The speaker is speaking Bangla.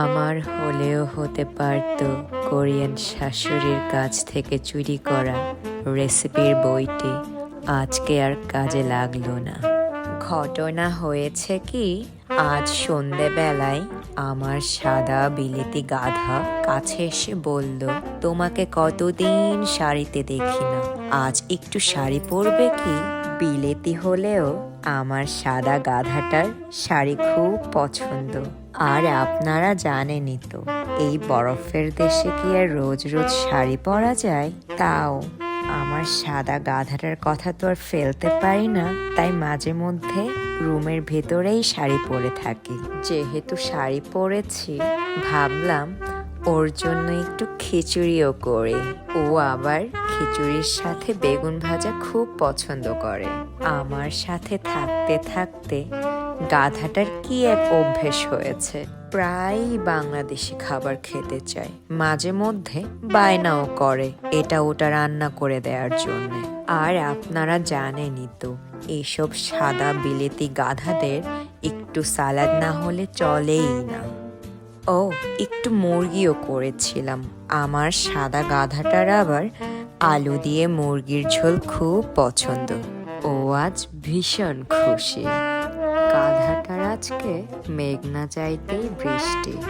আমার হলেও হতে পারত কোরিয়ান শাশুড়ির কাছ থেকে চুরি করা রেসিপির বইটি। আজকে আর কাজে লাগল না। ঘটনা হয়েছে কি, আজ সন্ধেবেলায় আমার সাদা বিলেতি গাধা কাছে এসে বলল, তোমাকে কতদিন শাড়িতে দেখি না। আজ একটু শাড়ি পরবে কি? বিলেতি হলেও আমার সাদা গাধাটার শাড়ি খুব পছন্দ। আর আপনারা জানেনই তো, এই বরফের দেশে কি আর রোজ রোজ শাড়ি পরা যায়? তাও, আমার সাদা গাধাটার কথা তো আর ফেলতে পারি না। তাই মাঝে মধ্যে রুমের ভেতরেই শাড়ি পরে থাকি। যেহেতু শাড়ি পরেছি, ভাবলাম ওর জন্য একটু খিচুড়িও করে। ও আবার খিচুড়ির সাথে বেগুন ভাজা খুব পছন্দ করে। আমার সাথে থাকতে থাকতে গাধাটার কি এক অভ্যেস হয়েছে। প্রায়ই বাংলাদেশি খাবার খেতে চায়। মাঝে মধ্যে বায়নাও করে এটা ওটা রান্না করে দেওয়ার জন্য। আর আপনারা জানেনই তো এইসব সাদা বিলেতি গাধাদের একটু সালাদ না হলে চলেই না। ও, একটু মুরগিও করেছিলাম। আমার সাদা গাধাটার আবার আলু দিয়ে মুরগির ঝোল খুব পছন্দ। ও আজ ভীষণ খুশি। গাধাটার আজকে মেঘনা চাইতেই বৃষ্টি।